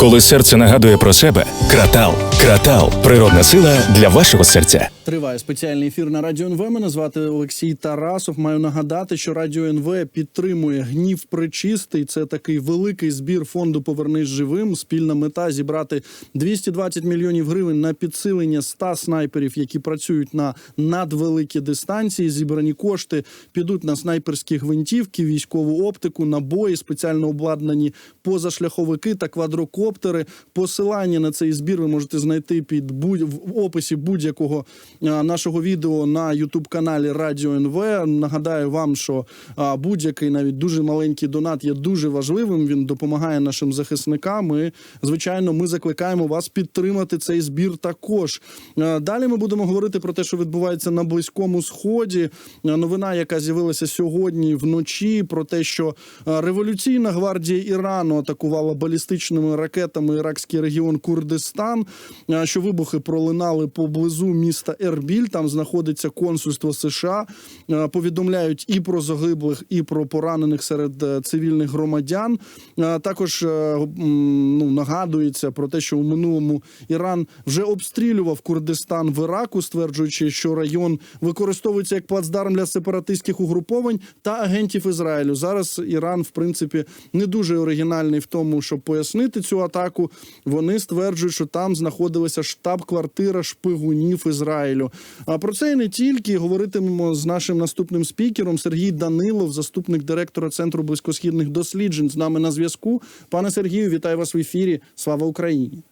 Коли серце нагадує про себе, кратал. Кратал природна сила для вашого серця. Триває спеціальний ефір на радіо НВ. Мене звати Олексій Тарасов. Маю нагадати, що радіо НВ підтримує гнів причистий. Це такий великий збір фонду Повернись живим. Спільна мета зібрати 220 мільйонів гривень на підсилення 100 снайперів, які працюють на надвеликі дистанції. Зібрані кошти підуть на снайперські гвинтівки, військову оптику, набої, спеціально обладнані позашляховики та квадрокоптери. Посилання на цей збір ви можете знайти під будь в описі будь-якого нашого відео на Ютуб каналі Радіо НВ. Нагадаю вам, що будь-який навіть дуже маленький донат є дуже важливим. Він допомагає нашим захисникам. І, звичайно, ми закликаємо вас підтримати цей збір також. Далі ми будемо говорити про те, що відбувається на близькому сході. Новина, яка з'явилася сьогодні вночі, про те, що революційна гвардія Ірану атакувала балістичними ракетами іракський регіон Курдистан. Що вибухи пролинали поблизу міста Ербіль. Там знаходиться консульство США. Е, Повідомляють і про загиблих, і про поранених серед е, цивільних громадян. Е, Також е, ну, нагадується про те, що у минулому Іран вже обстрілював Курдистан в Іраку, стверджуючи, що район використовується як плацдарм для сепаратистських угруповань та агентів Ізраїлю. Зараз Іран, в принципі, не дуже оригінальний в тому, щоб пояснити цю атаку. Вони стверджують, що там знаходилася штаб-квартира шпигунів Ізраїлю. А про це і не тільки говоритимемо з нашим наступним спікером Сергій Данилов, заступник директора центру близькосхідних досліджень. З нами на зв'язку. Пане Сергію, вітаю вас в ефірі. Слава Україні!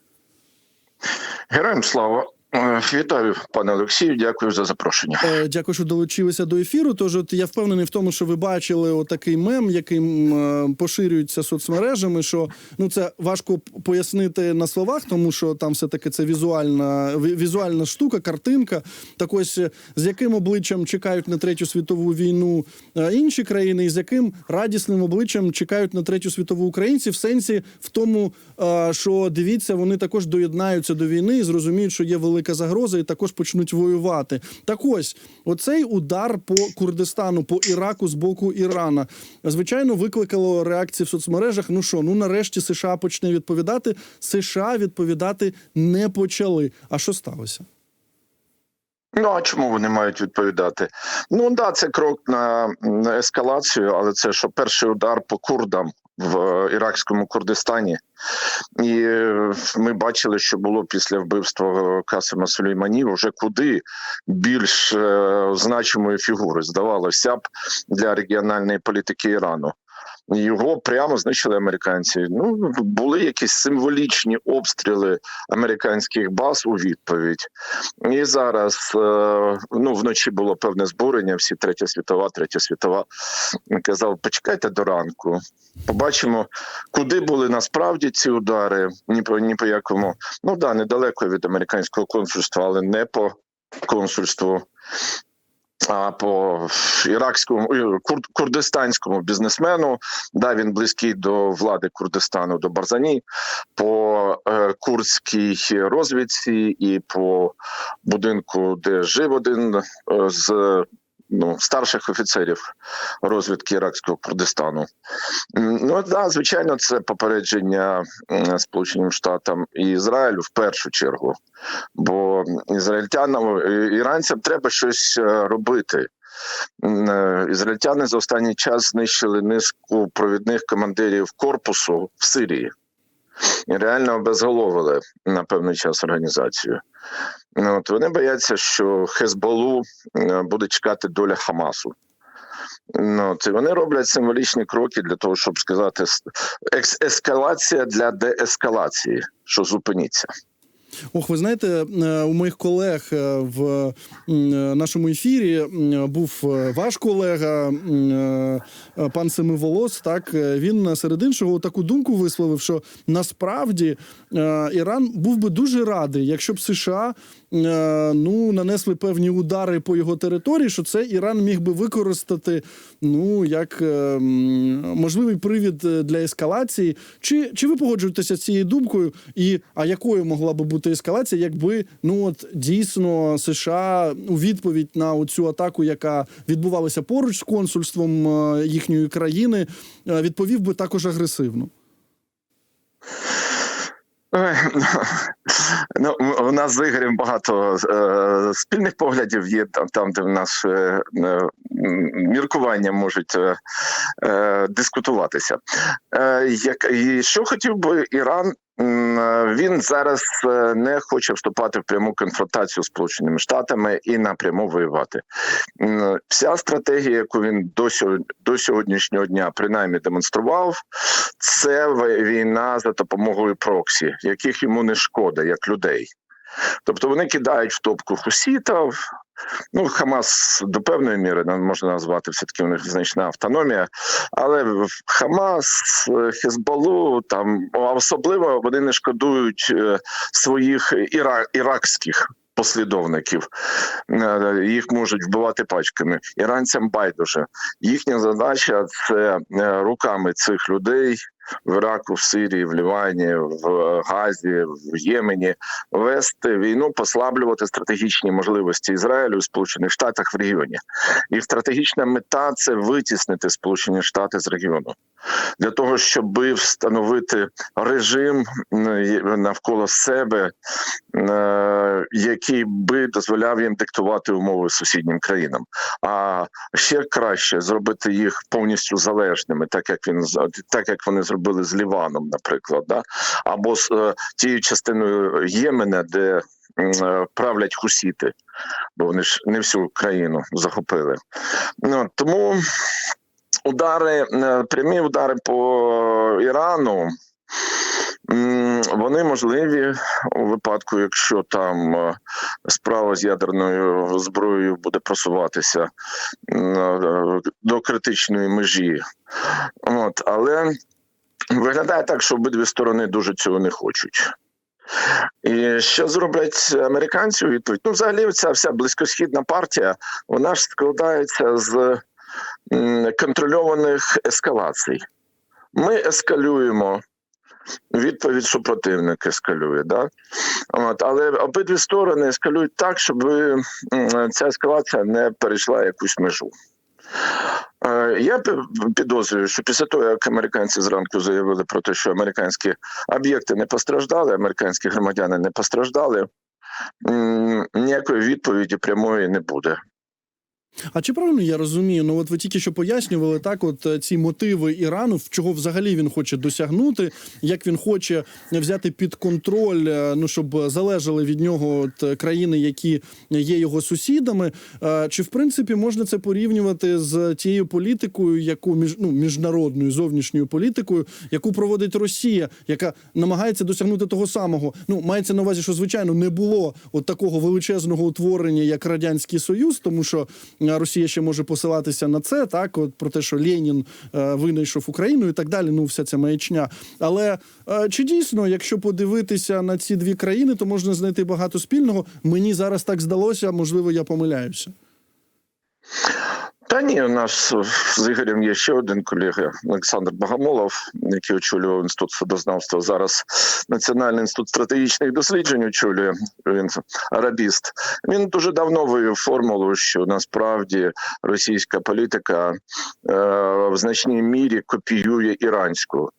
Героям слава. Е, Вітаю, пане Олексію. Дякую за запрошення. Е, Дякую, що долучилися до ефіру. Тож, от я впевнений в тому, що ви бачили отакий мем, який е, поширюється соцмережами. Що ну це важко пояснити на словах, тому що там все таки це візуальна візуальна штука, картинка. Так ось з яким обличчям чекають на третю світову війну інші країни, і з яким радісним обличчям чекають на третю світову українці, в сенсі в тому, що дивіться, вони також доєднаються до війни і зрозуміють, що є велика загроза, і також почнуть воювати. Так ось оцей удар по Курдистану, по Іраку з боку Ірана, звичайно, викликало реакції в соцмережах. Ну що, ну нарешті США почне відповідати. США відповідати не почали. А що сталося? Ну а чому вони мають відповідати? Ну да, це крок на ескалацію, але це що перший удар по курдам в е, іракському Курдистані. І е, ми бачили, що було після вбивства Касима Сулеймані вже куди більш е, значимої фігури здавалося б для регіональної політики Ірану. Його прямо знищили американці. Ну були якісь символічні обстріли американських баз у відповідь. І зараз е, ну вночі було певне збурення. Всі третя світова, третя світова казав: почекайте до ранку. Побачимо, куди були насправді ці удари. Ні по ні по якому. Ну да, недалеко від американського консульства, але не по консульству. По іракському кур, курдистанському бізнесмену, да, він близький до влади Курдистану, до Барзані, по е, курдській розвідці і по будинку, де жив один е, з ну, старших офіцерів розвідки іракського Курдистану. Ну да, звичайно, це попередження Сполученим Штатам і Ізраїлю в першу чергу. Бо ізраїльтянам іранцям треба щось е, робити. Е, Ізраїльтяни за останній час знищили низку провідних командирів корпусу в Сирії і реально обезголовили на певний час організацію. Ну, От вони бояться, що Хезболу е, буде чекати доля Хамасу. Ну, от, вони роблять символічні кроки для того, щоб сказати ескалація для деескалації, що зупиніться. Ох, ви знаєте, е, у моїх колег е, в е, нашому ефірі був ваш колега, пан Семиволос. Так він серед іншого таку думку висловив, що насправді Іран був би дуже радий, якщо б США ну нанесли певні удари по його території, що це Іран міг би використати ну як можливий привід для ескалації. Чи, чи ви погоджуєтеся з цією думкою? І а якою могла би бути ескалація, якби ну от дійсно США у відповідь на цю атаку, яка відбувалася поруч з консульством е, їхньої країни, е, відповів би також агресивно? Ну, у нас з Ігорем багато е, спільних поглядів є там, там де в нас е, е, міркування можуть е, дискутуватися. Е, як, і що хотів би Іран? Е, Він зараз е, не хоче вступати в пряму конфронтацію з Сполученими Штатами і напряму воювати. Вся стратегія, яку він до, сьо- до сьогоднішнього дня принаймні демонстрував, це війна за допомогою проксі, яких йому не шкода, як людей. Тобто вони кидають в топку хусітів. Ну, Хамас до певної міри можна назвати все-таки у них значна автономія. Але Хамас, е, Хезболу, там особливо вони не шкодують е, своїх іра- іракських послідовників. Е, Їх можуть вбивати пачками. Іранцям байдуже. Їхня задача це руками цих людей в Іраку, в Сирії, в Лівані, в Газі, в Ємені вести війну, послаблювати стратегічні можливості Ізраїлю, Сполучених Штатах в регіоні. І стратегічна мета це витіснити Сполучені Штати з регіону для того, щоб встановити режим навколо себе, е, який би дозволяв їм диктувати умови сусіднім країнам. А ще краще зробити їх повністю залежними, так як він так як вони зробили з Ліваном, наприклад, да? або з е, тією частиною Ємена, де е, правлять хусіти, бо вони ж не всю країну захопили. Ну тому удари, е, прямі удари по Ірану. Вони можливі у випадку, якщо там е, справа з ядерною зброєю буде просуватися е, до критичної межі. От, але виглядає так, що обидві сторони дуже цього не хочуть. І що зроблять американці у відповідь? Ну, взагалі, ця вся близькосхідна партія, вона ж складається з контрольованих ескалацій. Ми ескалюємо. Відповідь супротивник ескалює, да? От, але обидві сторони ескалюють так, щоб ця ескалація не перейшла якусь межу. Я підозрюю, що після того, як американці зранку заявили про те, що американські об'єкти не постраждали, американські громадяни не постраждали, ніякої відповіді прямої не буде. А чи правильно я розумію? Ну от ви тільки що пояснювали так, от е, ці мотиви Ірану, в чого взагалі він хоче досягнути, як він хоче взяти під контроль, е, ну щоб залежали від нього от е, країни, які є його сусідами. Чи в принципі можна це порівнювати з тією політикою, яку між ну міжнародною зовнішньою політикою, яку проводить Росія, яка намагається досягнути того самого? Ну мається на увазі, що звичайно не було от такого величезного утворення, як радянський союз, тому що Росія ще може посилатися на це, так от про те, що Ленін е, винайшов Україну і так далі. Ну, вся ця маячня. Але е, чи дійсно, якщо подивитися на ці дві країни, то можна знайти багато спільного? Мені зараз так здалося, можливо, я помиляюся. Та ні, у нас з Ігорем є ще один колега Олександр Богомолов, який очолював інститут судознавства. Зараз Національний інститут стратегічних досліджень очолює він арабіст. Він дуже давно вивів формулу, що насправді російська політика е, в значній мірі копіює іранську.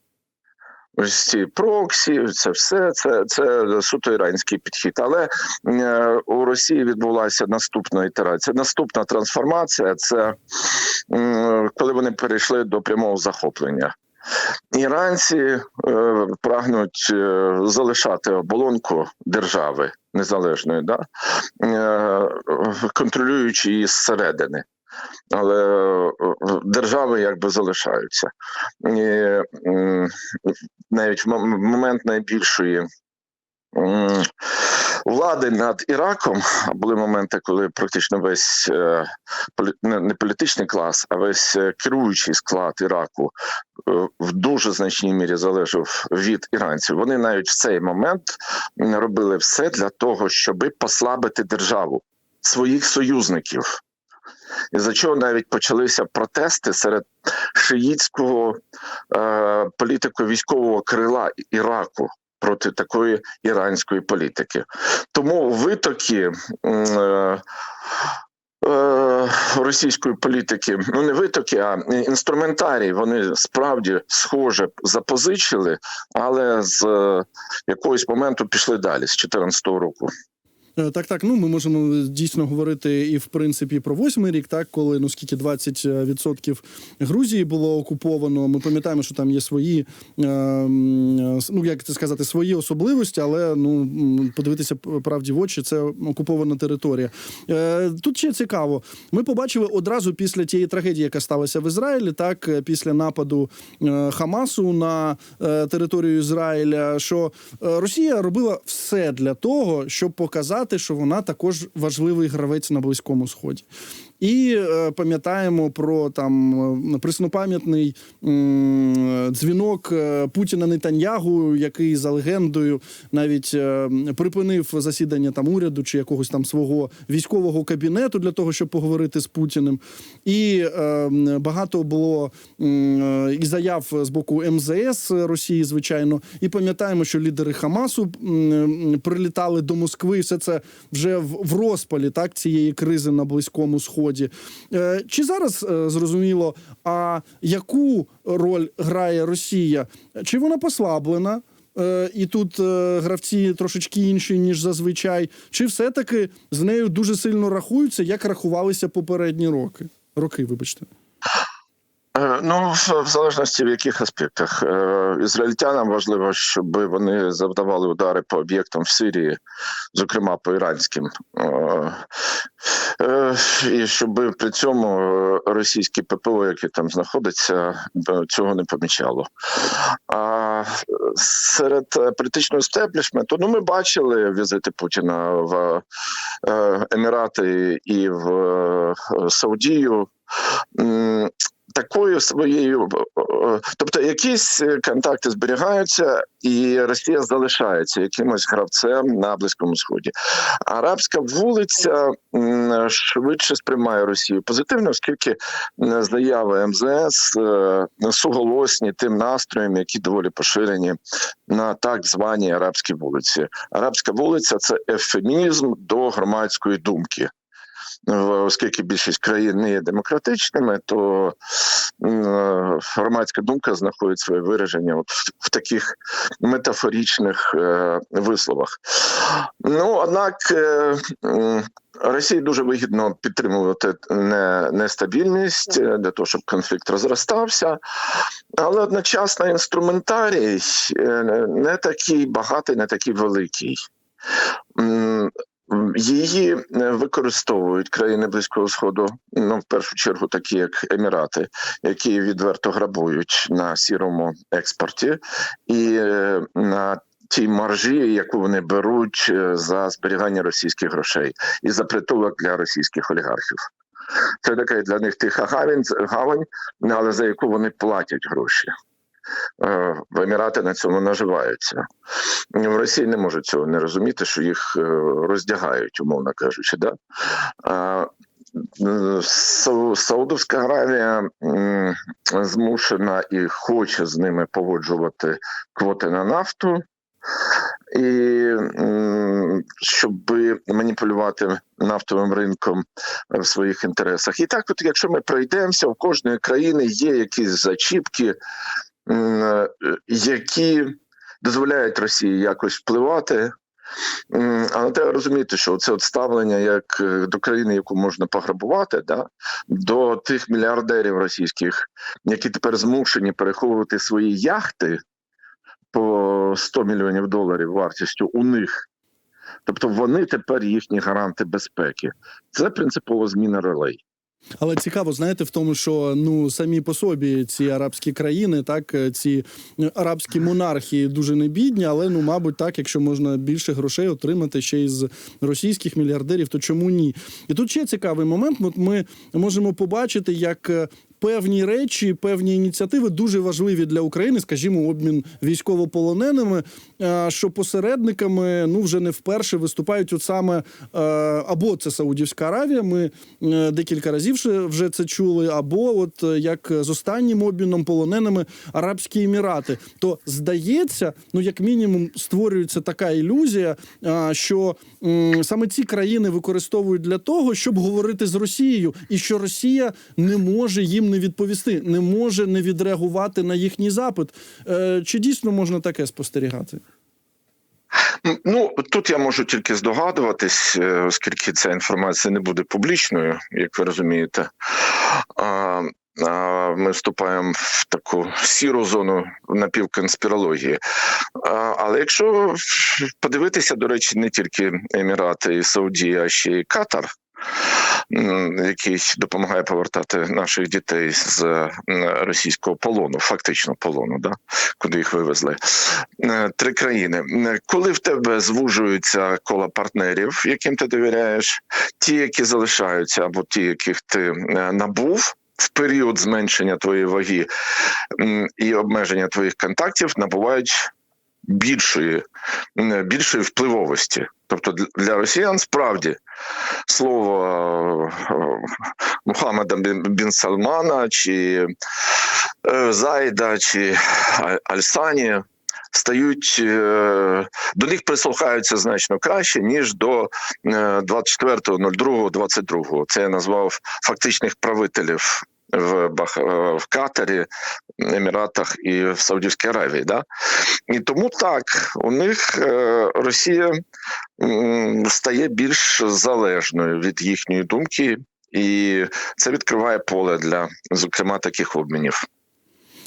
Ось ці проксі, це все це, це суто іранський підхід. Але е, у Росії відбулася наступна ітерація, наступна трансформація. Це коли вони перейшли до прямого захоплення. Іранці е, прагнуть е, залишати оболонку держави незалежної, да? е, контролюючи її зсередини. Але е, держави якби залишаються. І, навіть в момент найбільшої влади над Іраком були моменти, коли практично весь е, не політичний клас, а весь е, керуючий склад Іраку в дуже значній мірі залежав від іранців. Вони навіть в цей момент робили все для того, щоби послабити державу своїх союзників. І за чого навіть почалися протести серед шиїцького е, політико-військового крила Іраку проти такої іранської політики. Тому витоки е, е, російської політики, ну не витоки, а інструментарій. Вони справді схоже запозичили, але з е, якогось моменту пішли далі з 2014 року. Е, Так, так. Ну ми можемо дійсно говорити і в принципі про восьмий рік, так коли ну скільки 20% Грузії було окуповано. Ми пам'ятаємо, що там є свої, е, ну як це сказати, свої особливості, але ну подивитися правді в очі, це окупована територія. Е, Тут ще цікаво. Ми побачили одразу після тієї трагедії, яка сталася в Ізраїлі, так е, після нападу е, Хамасу на е, територію Ізраїля, що е, Росія робила все для того, щоб показати, що вона також важливий гравець на близькому сході. І е, пам'ятаємо про там е, преснопам'ятний дзвінок е, Путіна Нетаньягу, який за легендою навіть припинив засідання там уряду чи якогось там свого військового кабінету для того, щоб поговорити з Путіним. І багато було і заяв з боку МЗС Росії, звичайно. І пам'ятаємо, що лідери Хамасу прилітали до Москви. Все це вже в розпалі так цієї кризи на близькому сході. Е, чи зараз е, зрозуміло, а яку роль грає Росія? Чи вона послаблена? Е, І тут гравці трошечки інші ніж зазвичай, чи все-таки з нею дуже сильно рахуються, як рахувалися попередні роки? Роки, вибачте. Е, Ну, в, залежності в яких аспектах Е, ізраїльтянам важливо, щоб вони завдавали удари по об'єктам в Сирії, зокрема по іранським, Е, і щоб при цьому російське ППО, яке там знаходиться, цього не помічало. А серед політичного стеблішменту, ну ми бачили візити Путіна в Емірати і в Саудію. Такою своєю, е, тобто якісь е, контакти зберігаються, і Росія залишається якимось гравцем на близькому сході. Арабська вулиця швидше сприймає Росію позитивно, оскільки заяви МЗС е, суголосні тим настроєм, які доволі поширені на так званій арабській вулиці. Арабська вулиця це ефемізм до громадської думки. Оскільки більшість країн не є демократичними, то е, громадська думка знаходить своє вираження от в, таких метафорічних е, висловах. Ну однак е, Росії дуже вигідно підтримувати нестабільність для того, щоб конфлікт розростався, але одночасно інструментарій не такий багатий, не такий великий. Її е, використовують країни Близького Сходу, ну в першу чергу, такі як Емірати, які відверто грабують на сірому експорті, і е, на тій маржі, яку вони беруть е, за зберігання російських грошей і за притулок для російських олігархів. Це така для них тиха гавань, але за яку вони платять гроші. Е, В Емірати на цьому наживаються. В Росії не можуть цього не розуміти, що їх е, роздягають, умовно кажучи. Да? Е, Саудовська Аравія змушена і хоче з ними погоджувати квоти на нафту. І щоб маніпулювати нафтовим ринком в своїх інтересах. І так, от якщо ми пройдемося, у кожної країни є якісь зачіпки, е, які дозволяють Росії якось впливати. Але треба розуміти, що це от ставлення як е, до країни, яку можна пограбувати, да, до тих мільярдерів російських, які тепер змушені переховувати свої яхти по 100 мільйонів доларів вартістю у них. Тобто вони тепер їхні гаранти безпеки. Це принципова зміна ролей. Але цікаво, знаєте, в тому, що ну самі по собі ці арабські країни, так е, ці е, арабські монархії дуже не бідні, але ну, мабуть, так, якщо можна більше грошей отримати ще із російських мільярдерів, то чому ні? І тут ще цікавий момент. От ми можемо побачити, як е, певні речі, певні ініціативи дуже важливі для України, скажімо, обмін військовополоненими. е, Що посередниками ну вже не вперше виступають от саме е, або це Саудівська Аравія. Ми е, декілька разів вже це чули, або от як з останнім обміном полоненими Арабські Емірати. То здається, ну як мінімум створюється така ілюзія, що саме ці країни використовують для того, щоб говорити з Росією, і що Росія не може їм не відповісти, не може не відреагувати на їхній запит. Е, Чи дійсно можна таке спостерігати? Ну тут я можу тільки здогадуватись, е, оскільки ця інформація не буде публічною, як ви розумієте. Ми вступаємо в таку сіру зону напівконспірології. Але якщо подивитися, до речі, не тільки Емірати і Саудія, а ще й Катар. Який допомагає повертати наших дітей з російського полону, фактично полону, да, куди їх вивезли. Е, Три країни. Е, Коли в тебе звужуються кола партнерів, яким ти довіряєш, ті, які залишаються, або ті, яких ти е, набув. В період зменшення твоєї ваги і обмеження твоїх контактів набувають більшої, більшої впливовості. Тобто для росіян справді слово е, Мухаммеда бін Салмана чи е, Зайда чи Альсані стають е, до них прислухаються значно краще ніж до е, 24.02.22. Це я назвав фактичних правителів в Бах е, в Катарі, Еміратах і в Саудівській Аравії. Да? І тому так у них е, Росія стає більш залежною від їхньої думки. І це відкриває поле для, зокрема, таких обмінів.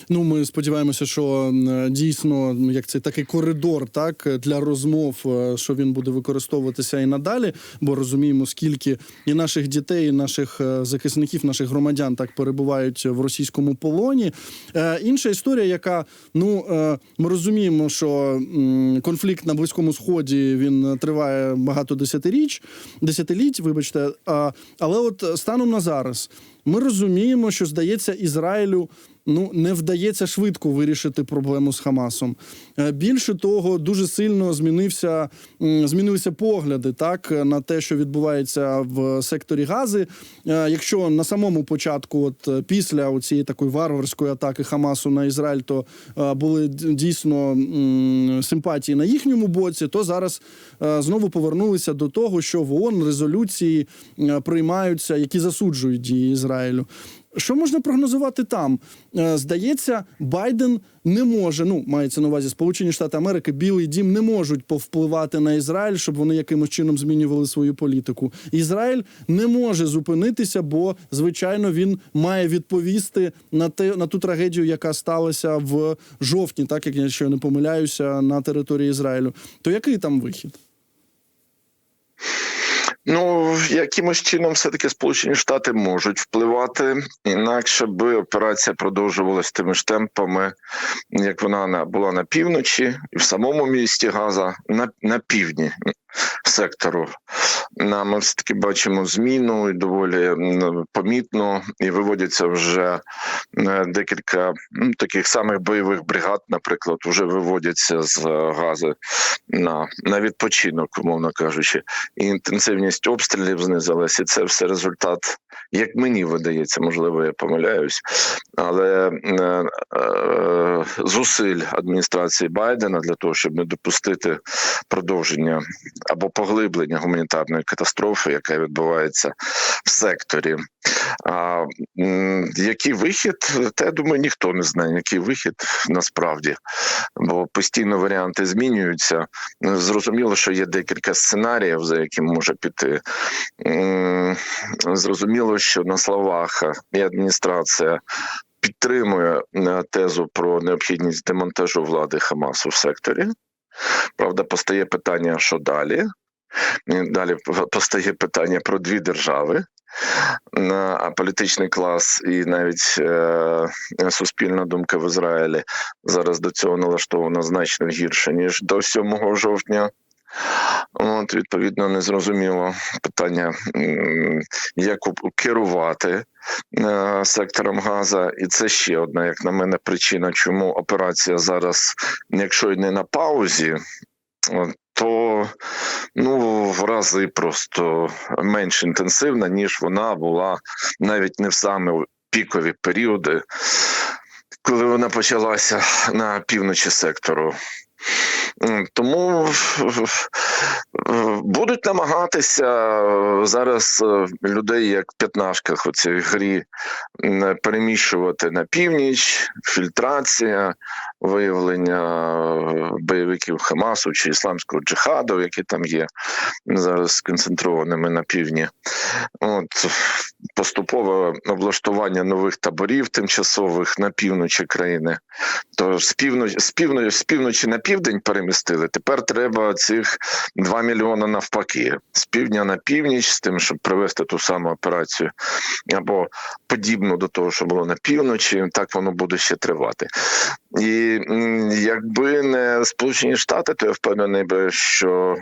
Ну, ми сподіваємося, що дійсно як це такий коридор, так для розмов, е, що він буде використовуватися і надалі, бо розуміємо, скільки і наших дітей, і наших е, захисників, наших громадян так перебувають в російському полоні. Е, Інша історія, яка ну ми розуміємо, що конфлікт на близькому сході він триває багато десятиріч, десятиліть, вибачте. Але от станом на зараз ми розуміємо, що здається Ізраїлю ну не вдається швидко вирішити проблему з Хамасом. Е, Більше того, дуже сильно змінився змінилися погляди так на те, що відбувається в секторі Гази. Е, Якщо на самому початку, от е, після цієї такої варварської атаки Хамасу на Ізраїль, то були дійсно симпатії на їхньому боці, то зараз знову повернулися до того, що в ООН резолюції приймаються, які засуджують дії Ізраїлю. Що можна прогнозувати там? Е, Здається, Байден не може. Ну мається на увазі Сполучені Штати Америки, Білий Дім не можуть повпливати на Ізраїль, щоб вони якимось чином змінювали свою політику. Ізраїль не може зупинитися, бо звичайно він має відповісти на те на ту трагедію, яка сталася в жовтні, так як я ще не помиляюся, на території Ізраїлю. То який там вихід? Ну якимось чином, все таки Сполучені Штати можуть впливати, інакше би операція продовжувалась тими ж темпами, як вона на була на півночі, і в самому місті Газа на, на півдні сектору. Ми все таки бачимо зміну і доволі помітно, і виводяться вже декілька м, таких самих бойових бригад, наприклад, вже виводяться з е, Гази на, на відпочинок, умовно кажучи, і інтенсивність обстрілів знизилась, і це все результат, як мені видається, можливо, я помиляюсь, але е, е, зусиль адміністрації Байдена для того, щоб не допустити продовження або поглиблення гуманітарної катастрофи, яка відбувається в секторі. А який вихід? Я думаю, ніхто не знає, який вихід насправді, бо постійно варіанти змінюються. Зрозуміло, що є декілька сценаріїв, за яким може піти. Зрозуміло, що на словах і адміністрація. Підтримує е, тезу про необхідність демонтажу влади Хамасу в секторі. Правда, постає питання, що далі. Далі постає питання про дві держави. А політичний клас і навіть е, суспільна думка в Ізраїлі зараз до цього налаштована значно гірше ніж до 7 жовтня. От, відповідно, не зрозуміло питання, як керувати е, сектором Газа. І це ще одна, як на мене, причина, чому операція зараз, якщо й не на паузі, то ну в рази просто менш інтенсивна, ніж вона була навіть не в саме пікові періоди, коли вона почалася на півночі сектору. Тому е, будуть намагатися е, зараз е, людей як в п'ятнашках у цій грі переміщувати на північ, фільтрація, виявлення е, бойовиків Хамасу чи ісламського джихаду, які там є зараз сконцентрованими на півдні. От поступове облаштування нових таборів тимчасових на півночі країни. То з півночі з півночі з півночі на південь перемістили. Тепер треба цих 2 мільйони навпаки з півдня на північ, з тим, щоб провести ту саму операцію, або подібну до того, що було на півночі. Так воно буде ще тривати. І якби не Сполучені Штати, то я впевнений би, що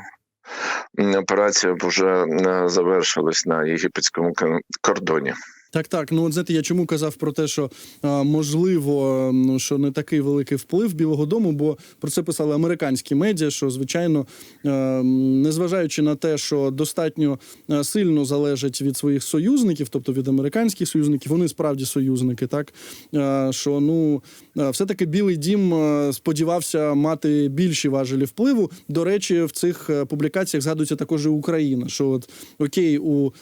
операція б вже е, завершилась на єгипетському кордоні. Так, так. Ну от знаєте, я чому казав про те, що можливо, ну що не такий великий вплив Білого Дому, бо про це писали американські медіа. Що звичайно, незважаючи на те, що достатньо сильно залежать від своїх союзників, тобто від американських союзників, вони справді союзники, так що ну е, все-таки Білий Дім сподівався мати більші важелі впливу. До речі, в цих е, публікаціях згадується також і Україна. Що от окей, у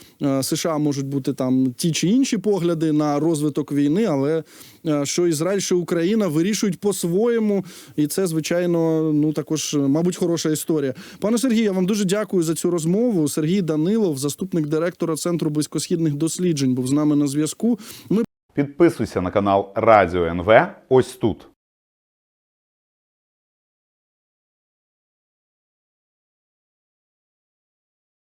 США можуть бути там ті чи інші погляди на розвиток війни, але е, що Ізраїль, що Україна вирішують по-своєму, і це звичайно ну також, е, мабуть, хороша історія. Пане Сергію, я вам дуже дякую за цю розмову. Сергій Данилов, заступник директора центру близькосхідних досліджень, був з нами на зв'язку. Ми Підписуйся на канал Радіо НВ ось тут.